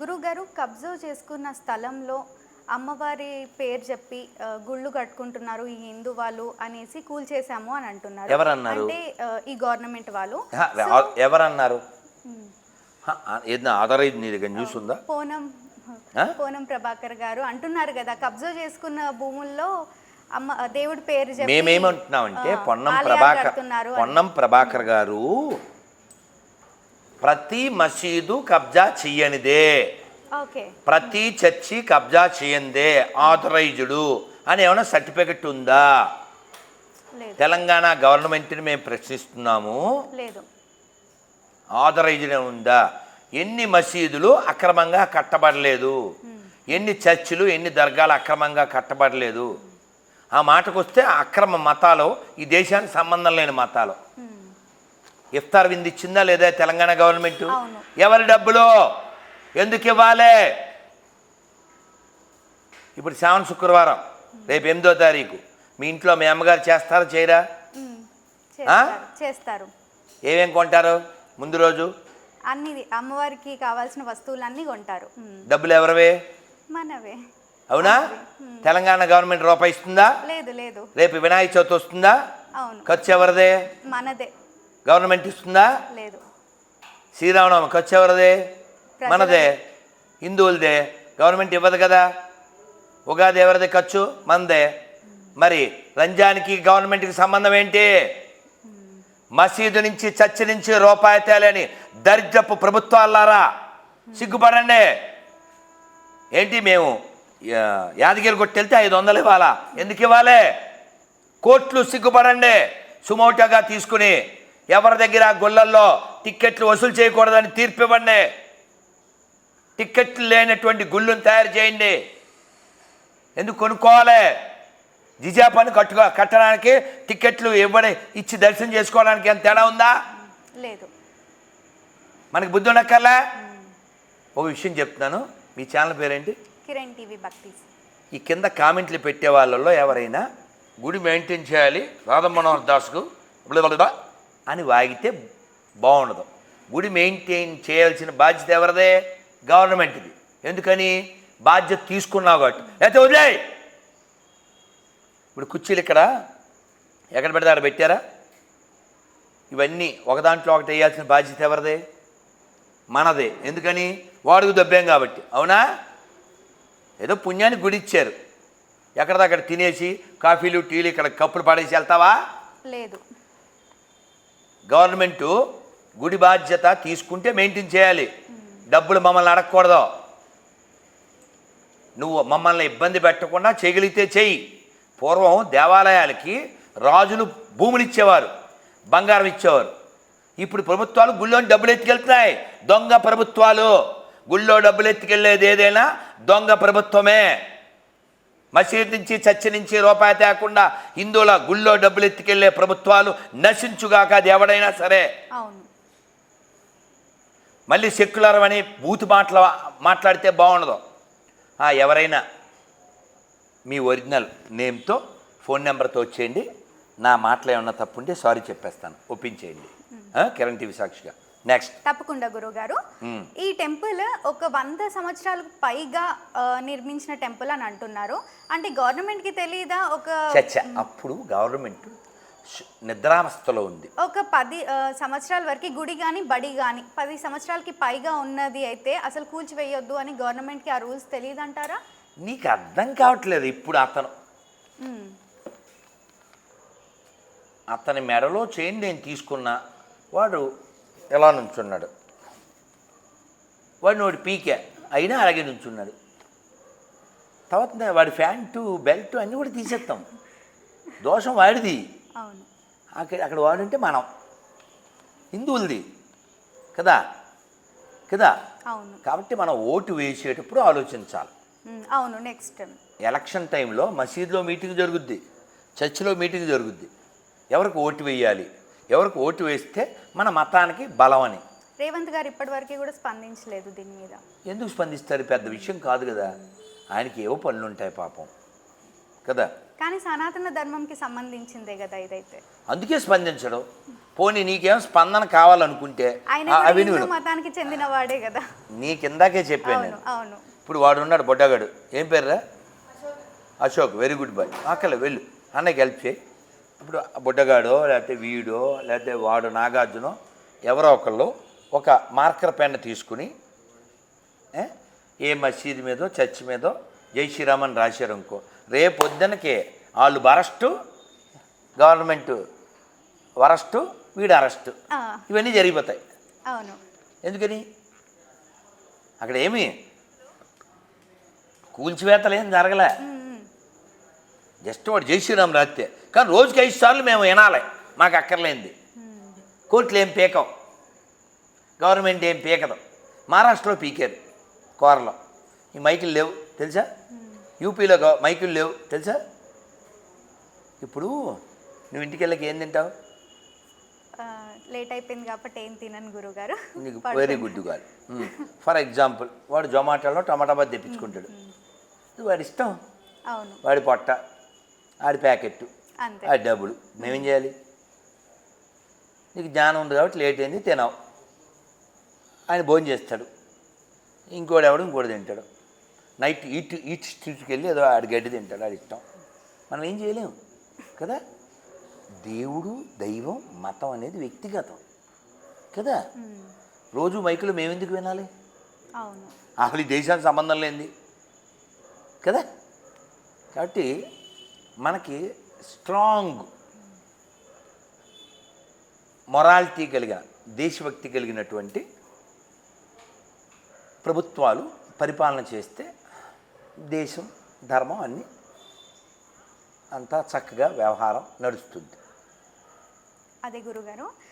గురుగారు కబ్జా చేసుకున్న స్థలంలో అమ్మవారి పేరు చెప్పి గుళ్ళు కట్టుకుంటున్నారు ఈ హిందూ వాళ్ళు అనేసి కూల్ చేశాము అని అంటున్నారు ఎవరన్నారు? అంటే ఈ గవర్నమెంట్ వాళ్ళు ఎవరన్నారు ఏదైనా ఆధారైంది నీ దగ్గర న్యూస్ ఉందా పోనం? పోనం ప్రభాకర్ గారు అంటున్నారు కదా కబ్జా చేసుకున్న భూముల్లో అమ్మ దేవుడి పేరు చెప్పి మేమేమంటున్నామంటే పొన్నం ప్రభాకర్. పొన్నం ప్రభాకర్ గారు ప్రతి మసీదు కబ్జా చెయ్యనిదే. ప్రతి చర్చి కబ్జా చేయందే ఆథరైజ్డ్ అని ఏమైనా సర్టిఫికెట్ ఉందా? తెలంగాణ గవర్నమెంట్ని మేము ప్రశ్నిస్తున్నాము. ఆథరైజ్డ్ ఉందా? ఎన్ని మసీదులు అక్రమంగా కట్టబడలేదు? ఎన్ని చర్చిలు ఎన్ని దర్గాలు అక్రమంగా కట్టబడలేదు? ఆ మాటకు వస్తే అక్రమ మతాలు ఈ దేశానికి సంబంధం లేని మతాలు. ఇఫ్తార్ విందు ఇచ్చిందా లేదా తెలంగాణ గవర్నమెంట్. ఎవరి డబ్బులు? ఎందుకు ఇవ్వాలి? ఇప్పుడు శ్రావణ శుక్రవారం రేపు ఎనిమిదో తారీఖు. మీ ఇంట్లో మీ అమ్మగారు చేస్తారా చేయరా? చేస్తారు ఏమేం కొంటారు ముందు రోజు? అన్ని అమ్మవారికి కావాల్సిన వస్తువులన్నీ కొంటారు. డబ్బులు ఎవరివే? మనవే. అవునా? తెలంగాణ గవర్నమెంట్ రూపాయి ఇస్తుందా? లేదు లేదు. రేపు వినాయక చవితి వస్తుందా? ఖర్చు ఎవరిదే? మనదే. గవర్నమెంట్ ఇస్తుందా? లేదు. శ్రీరామనవమి ఖర్చు ఎవరిదే? మనదే. హిందువులదే. గవర్నమెంట్ ఇవ్వదు కదా? ఉగాది ఎవరిది ఖర్చు? మనదే మరి రంజాన్కి గవర్నమెంట్కి సంబంధం ఏంటి? మసీదు నుంచి చర్చి నుంచి రూపాయి తేలని దరిద్రపు ప్రభుత్వాలారా సిగ్గుపడండి. ఏంటి మేము యాదగిరి కొట్టెళ్తే ఐదు వందలు ఇవ్వాలా? ఎందుకు ఇవ్వాలి? కోట్లు సిగ్గుపడండి. సుమోటోగా తీసుకుని ఎవరి దగ్గర గుళ్ళల్లో టిక్కెట్లు వసూలు చేయకూడదని తీర్పు ఇవ్వండి. టిక్కెట్లు లేనటువంటి గుళ్ళను తయారు చేయండి. ఎందుకు కొనుక్కోవాలి? జిజా పని కట్టుకో కట్టడానికి టిక్కెట్లు ఇవ్వని ఇచ్చి దర్శనం చేసుకోవడానికి ఎంత తేడా ఉందా? లేదు. మనకి బుద్ధి ఉండక్కర్లే? ఒక విషయం చెప్తున్నాను. మీ ఛానల్ పేరేంటి? కిరణ్ టీవీ భక్తిస్ ఈ కింద కామెంట్లు పెట్టే వాళ్ళల్లో ఎవరైనా గుడి మెయింటైన్ చేయాలి. రాధా మనోహర్ దాస్కు. బ్లబ్లబ్లా అని వాగితే బాగుండదు. గుడి మెయింటైన్ చేయాల్సిన బాధ్యత ఎవరిదే? గవర్నమెంట్ది. ఎందుకని? బాధ్యత తీసుకున్నావు కాబట్టి. అయితే వదిలే ఇప్పుడు కుర్చీలు ఇక్కడ ఎక్కడ పెడితే అక్కడ పెట్టారా? ఇవన్నీ ఒక దాంట్లో ఒకటి వేయాల్సిన బాధ్యత ఎవరిదే? మనదే. ఎందుకని? వాడుకు దెబ్బేం కాబట్టి. అవునా? ఏదో పుణ్యానికి గుడి ఇచ్చారు. ఎక్కడిదక్కడ తినేసి కాఫీలు టీలు ఇక్కడ కప్పులు పడేసి వెళ్తావా? లేదు. గవర్నమెంటు గుడి బాధ్యత తీసుకుంటే మెయింటైన్ చేయాలి. డబ్బులు మమ్మల్ని అడగకూడదు. నువ్వు మమ్మల్ని ఇబ్బంది పెట్టకుండా చేయగలిగితే చెయ్యి పూర్వం దేవాలయాలకి రాజులు భూములు ఇచ్చేవారు బంగారం ఇచ్చేవారు. ఇప్పుడు ప్రభుత్వాలు గుళ్ళోని డబ్బులు ఎత్తుకెళ్తున్నాయి. దొంగ ప్రభుత్వాలు. గుళ్ళో డబ్బులు ఎత్తుకెళ్ళేది ఏదైనా దొంగ ప్రభుత్వమే. మసీద్ నుంచి చర్చి నుంచి రూపాయి తేకుండా హిందువుల గుళ్ళో డబ్బులు ఎత్తుకెళ్ళే ప్రభుత్వాలు నశించుగాక అది ఎవడైనా సరే. మళ్ళీ సెక్యులర్ అని బూత్ మాటల మాట్లాడితే బాగుండదు. ఆ, ఎవరైనా మీ ఒరిజినల్ నేమ్తో ఫోన్ నెంబర్తో వచ్చేయండి. నా మాటలు ఏమన్నా తప్పుంటే సారీ చెప్పేస్తాను. ఒప్పించేయండి. కిరణ్ టీవీ సాక్షిగా. నెక్స్ట్ తప్పకుండా గురుగారు మ్మ్. ఈ టెంపుల్ ఒక వంద సంవత్సరాలకు పైగా నిర్మించిన టెంపుల్ అని అంటున్నారు. అంటే గవర్నమెంట్కి తెలియదా ఒక చచ్చ అప్పుడు గవర్నమెంట్ నిద్రావస్థలో ఉంది. ఒక పది సంవత్సరాల వరకు గుడి కానీ బడి కానీ పది సంవత్సరాలకి పైగా ఉన్నది అయితే అసలు కూల్చివేయొద్దు అని గవర్నమెంట్కి ఆ రూల్స్ తెలియదు అంటారా నీకు అర్థం కావట్లేదు ఇప్పుడు అతను. అతని మెడలో చైన్ నేను తీసుకున్నా. వాడు ఎలా నుంచున్నాడు? వాడు నోటి పీకే. అయినా అలాగే నుంచున్నాడు. తర్వాత వాడి ప్యాంటు బెల్ట్ అన్నీ కూడా తీసేస్తాం దోషం వాడిది. అవును. అక్కడ అక్కడ వాడంటే మనం. హిందువులది. కదా? కదా? అవును. కాబట్టి మనం ఓటు వేసేటప్పుడు ఆలోచించాలి. అవును నెక్స్ట్ ఎలక్షన్ టైంలో మసీదులో మీటింగ్ జరుగుద్ది. చర్చిలో మీటింగ్ జరుగుద్ది. ఎవరికి ఓటు వేయాలి? ఎవరికి ఓటు వేస్తే మన మతానికి బలం అని రేవంత్ గారు ఇప్పటివరకు కూడా స్పందించలేదు దీని మీద. ఎందుకు స్పందిస్తారు? పెద్ద విషయం కాదు కదా. ఆయనకి ఏవో పనులు ఉంటాయి పాపం. కదా? కానీ సనాతన ధర్మంకి సంబంధించిందే కదా ఇదైతే. అందుకే స్పందించడం. పోనీ నీకేం స్పందన కావాలనుకుంటే అవి మతానికి చెందిన వాడే కదా. నీ కిందాకే చెప్పాను అవును నేను. అవును ఇప్పుడు వాడు ఉన్నాడు బొడ్డగాడు. ఏం పేర్రా? అశోక్. వెరీ గుడ్ బాయ్ అక్కలే వెళ్ళు. అన్నకి హెల్ప్ చేయి. ఇప్పుడు బుడ్డగాడో లేకపోతే వీడో లేకపోతే వాడు నాగార్జునో ఎవరో ఒకళ్ళు ఒక మార్కర్ పెన్ తీసుకుని ఏ, మసీదు మీదో చర్చ్ మీదో జై శ్రీరామ్ అని రాశారు అనుకో. రేపు పొద్దునకే వాళ్ళు అరెస్టు గవర్నమెంట్ అరెస్టు వీడు అరెస్టు. ఇవన్నీ జరిగిపోతాయి. అవును. ఎందుకని? అక్కడ ఏమి? కూల్చివేతలు ఏం జరగలే. జస్ట్ వాడు జై శ్రీరామ్ రాస్తే. కానీ రోజుకి ఐదు సార్లు మేము వినాలి. మాకు అక్కర్లేంది కోర్టులు ఏం పీకం గవర్నమెంట్ ఏం పీకదు. మహారాష్ట్రలో పీకారు. కోరలో. ఈ మైకులు లేవు. తెలుసా? యూపీలో మైకులు లేవు. తెలుసా? ఇప్పుడు నువ్వు ఇంటికి వెళ్ళకి ఏం తింటావు? లేట్ అయిపోయింది కాబట్టి ఏం తినను గురుగారు. నీకు వెరీ గుడ్ గారు. ఫర్ ఎగ్జాంపుల్ వాడు జొమాటోలో టమాటా బాద్ తెప్పించుకుంటాడు. వాడి ఇష్టం. అవును. వాడి పొట్ట. ఆడి ప్యాకెట్ ఆడి డబ్బులు. మేమేం చేయాలి? నీకు జ్ఞానం ఉంది కాబట్టి లేట్ అయింది తినవు. ఆయన భోజనం చేస్తాడు. ఇంకోటి ఎవడు ఇంకోటి తింటాడు. నైట్ ఈట్ ఈట్ స్ట్రీట్కి వెళ్ళి ఏదో ఆడి గడ్డి తింటాడు ఆడి ఇష్టం. మనం ఏం చేయలేము కదా? దేవుడు దైవం మతం అనేది వ్యక్తిగతం కదా? రోజు మైకులు మేమెందుకు వినాలి? అవును. అసలు ఈ దేశానికి సంబంధం లేనిది కదా? కాబట్టి మనకి స్ట్రాంగ్ మొరాలిటీ కలిగిన దేశభక్తి కలిగినటువంటి ప్రభుత్వాలు పరిపాలన చేస్తే దేశం ధర్మం అన్నీ అంతా చక్కగా వ్యవహారం నడుస్తుంది. అదే గురుగారు.